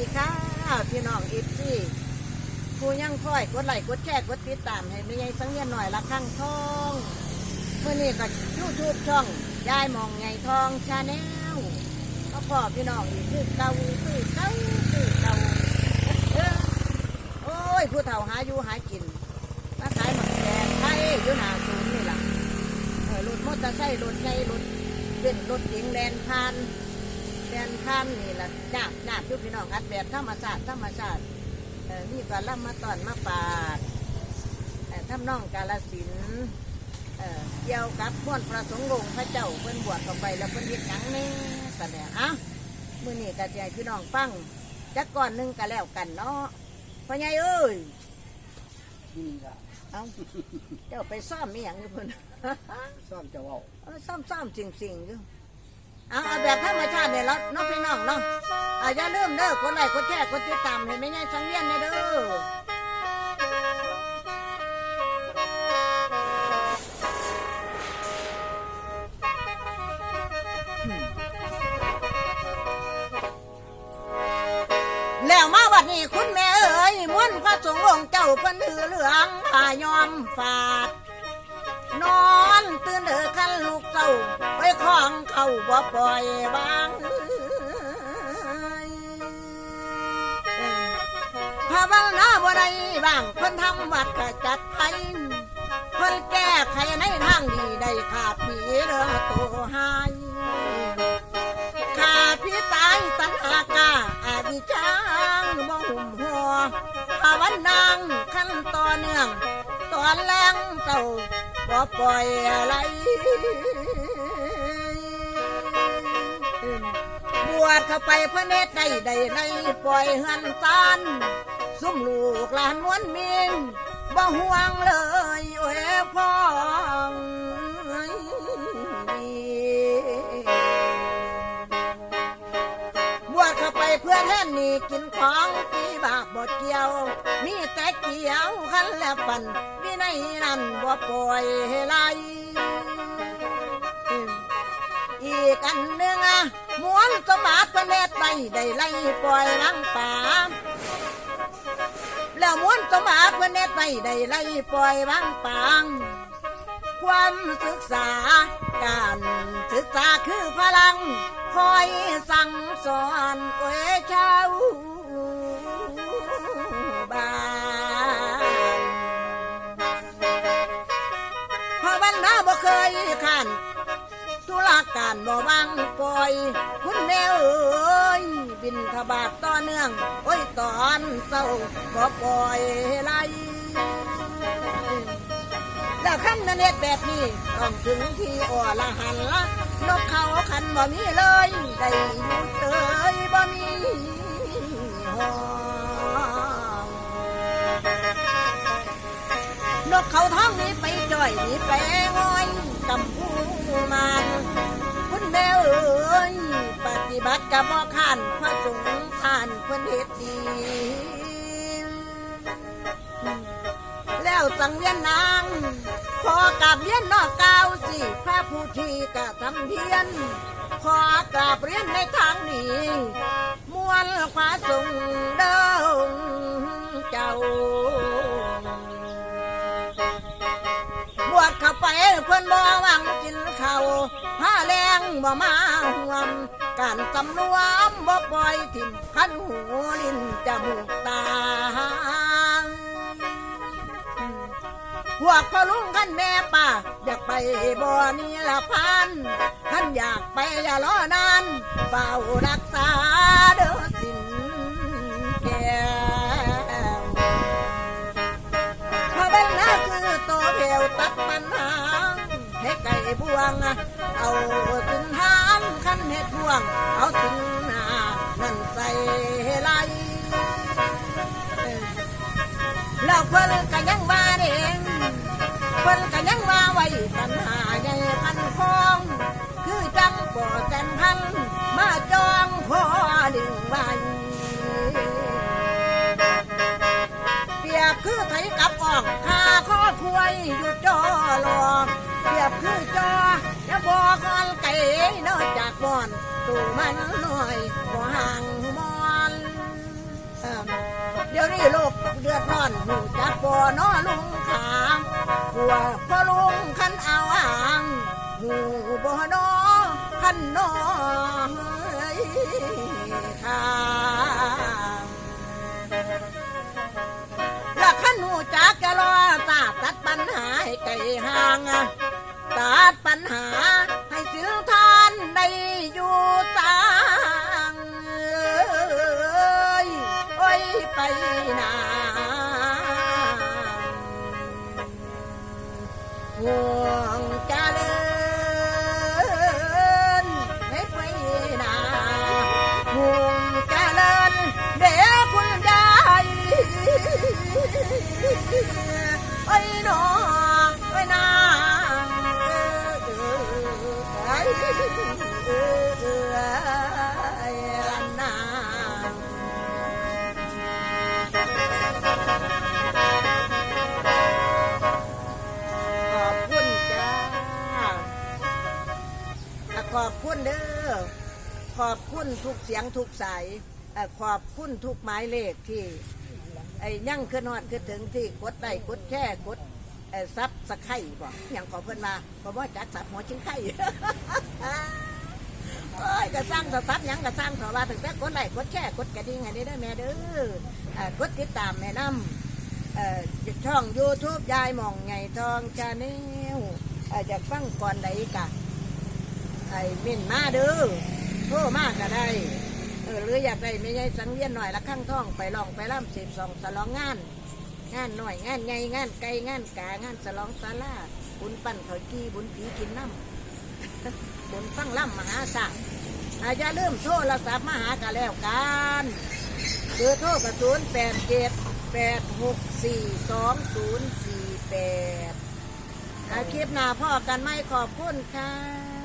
ดีค่ะ พี่น้องเอฟซีผู้ยังคอยกดไลค์กดแชร์กดติดตามให้ไม่ใหญ่สังเวียนหน่อยละข้างทองเมื่อนี้ก็ยูทูบช่องยายมองไงทองชาแนลก็พอพี่น้องอีกคือเก่าคือเก่าคือเก่าโอ้ยผู้เฒ่าหาอยู่หากินมาขายหมักแดงขายอยู่หนาศูนย์นี่ล่ะรถมอเตอร์ไซค์รถใหญ่รถเป็นรถเก๋งแลนผ่าน แดนข้ามนี่ละญาติญาติทุกพี่น้องอัดแบบธรรมศาสตร์ธรรมศาสตร์เออนี่ก็ล่ำมาตอนมาปาดเอ่อทำน้องกาลสินธุ์เอ่อเกี่ยวกับม้วนพระสงฆ์องค์พระเจ้าเพิ่นบวชเข้าไปแล้วเพิ่นเฮ็ดหยังแนี่กันเนี่ยอะมื้อนี้ก็จะให้พี่น้องฟังจักก่อนหนึงก็แล้วกันเนาะพ่อใหญ่เอ้ยนี่ละเอาเจ้าไปซ่อมมีหยังอยู่เพิ่นซ่อมจะเว่าเออซ่อมซ่อมจริงจริงๆอยู่ เอาเอาแบบธรรมชาติเนี่ยแล้วน้องพี่น้องเนาะอะอย่าลืมเด้อกดไลค์กดแชร์กดติดตามให้แม่ยายสังเวียนเนี่ยเด้อแล้วมาบัดนี้คุณแม่เอ๋ยม้วนพระสงฆ์องค์เจ้าเพิ่นถือเหลืองผ้ายอมฝาด นอนตื่นเด้อคันลูกเจ้าไปคล้องเขาบ่ปล่อยวางภาวนาบ่ได้บ้างเพิ่นทำวัดขจัดภัยเพิ่นแก้ไขในทางดีได้ขาดผีเรือตัวหายขาพี่ตายตันหากาอาดิจังบ่หุ่มหัวภาวนางขั้นต่อเนื่อง อนแรงเก่าบ่ปล่อยอะไรบวชเข้าไปพระเนตรได้ได้ในปล่อยเฮือนซานซุ้มลูกหลานวนมินบ่ห่วงเลยโอ้ยพ่อง แท่นนี่กินของปีบาบ่เกี่ยว มีแต่เกี่ยวขันและปันวินัยนั้นบ่ปล่อยไหลอีกอันหนึ่งอะม้วนสมบัติประเนตไปได้ไล่ปล่อยลังป่าแล้วม้วนสมบัติประเนตไปได้ไล่ปล่อยวังปางความศึกษา การศึกษาคือพลัง คอยสั่งสอน การบ่วางปล่อย คุณแม่เอ้ยบินทบาทต่อเนื่อง โอ้ยตอนเศร้าบ่ปล่อยไหลแล้วคำนันเนตแบบนี้ต้องถึงที่อ่อละหันละนกเขาขันบ่มีเลยได้อยู่เฉยบ่มีห้องนกเขาท้องนี้ไปจ่อยนี้ไปง่อยกำพูมา กับบ่ขันพระสงฆ์ผ่านเพื่อนเฮ็ดดีแล้วสังเวียนนางพอกับเรียนนอกกาวสิพระผู้ที่กะทำเพียน ขอกราบเรียนในทางนี้มวลพระสงฆ์เดิงเจ้าบวชเข้าไปเพื่อนบ่หวังกินข้าวผ้าแรงบ่มาห่วม การสำรวมบ่ปล่อยทิ่มพันหูลิ้นจมูกตาพวกพ่อลุงขั้นแม่ป้าอยากไปบ่อนี่ละพันท่านอยากไปอย่ารอนานเฝ้ารักษาเด้อ เพิ่นก็ยังว่าเด้งเพิ่นก็ยังว่าไว้ปัญหาใหญ่พันฟองคือจังบ่แสนพันมาจองพอดึงไว้เปรียบคือไถกับอองคาข้อคุยอยู่จอรอเปรียบคือจอจะบอกกันไก่เนอจากบอนตูมันหน่อยบ่ห่างมอน เดี๋ยวนี้โลกเดือดร้อนหูจักบ่อนอลุงขางหัวพ่อลุงขันเอาหางหูบ่อนอขันนอขางละขันหูจักจะรอตาตัดปัญหาให้ไกลห่างตัดปัญหา ไอ้หนอไอ้นางเอ้ยเอ้ยเอ้ยละนางขอบคุณจ้าอะขอบคุณเด้อ ขอบคุณทุกเสียงทุกสายเอ่อขอบคุณทุกหมายเลขที่ ไอ้ยั่งขึ้นฮอดขึ้นถึงที่กดไลค์กดแค่กด เอ่อซับสไครบ่อย่างขอเพิ่นมาเพราะว่จักสับหัวชิ้นไข่ โอ้ยก็สร้างสตับหยังก็สร้างเถอะว่าถึงแต่กดไลค์กดแชร์กดกระดิ่งให้ได้ด้อแม่เด้อเอ่อกดติดตามแม่น้ำเอ่อช่อง YouTube ยายหม่องไงทองชาแนลเอ่ออยากฟังก่อนใดกะไอ้มินมาเด้อโทรมากก็ได้เออหรืออยากได้ไม่ใช่สังเวียนหน่อยละข้างท่องไปลองไปล่ำสิบสองสลองงาน งานหน่อยงานใหญ่งานไกลงานกางานสลองซาลาบุญปั่นเขากี้บุญผีกินน้ำบุญฟังล่ำมหาศาลอาอย่าลืมโทรศัพท์มาหากันแล้วกันเบอร์โทรกระสุนแปดเจ็ดแปดหกสี่สองศูนย์สี่แปดคลิปหน้าพ่อกันไหมขอบคุณค่ะ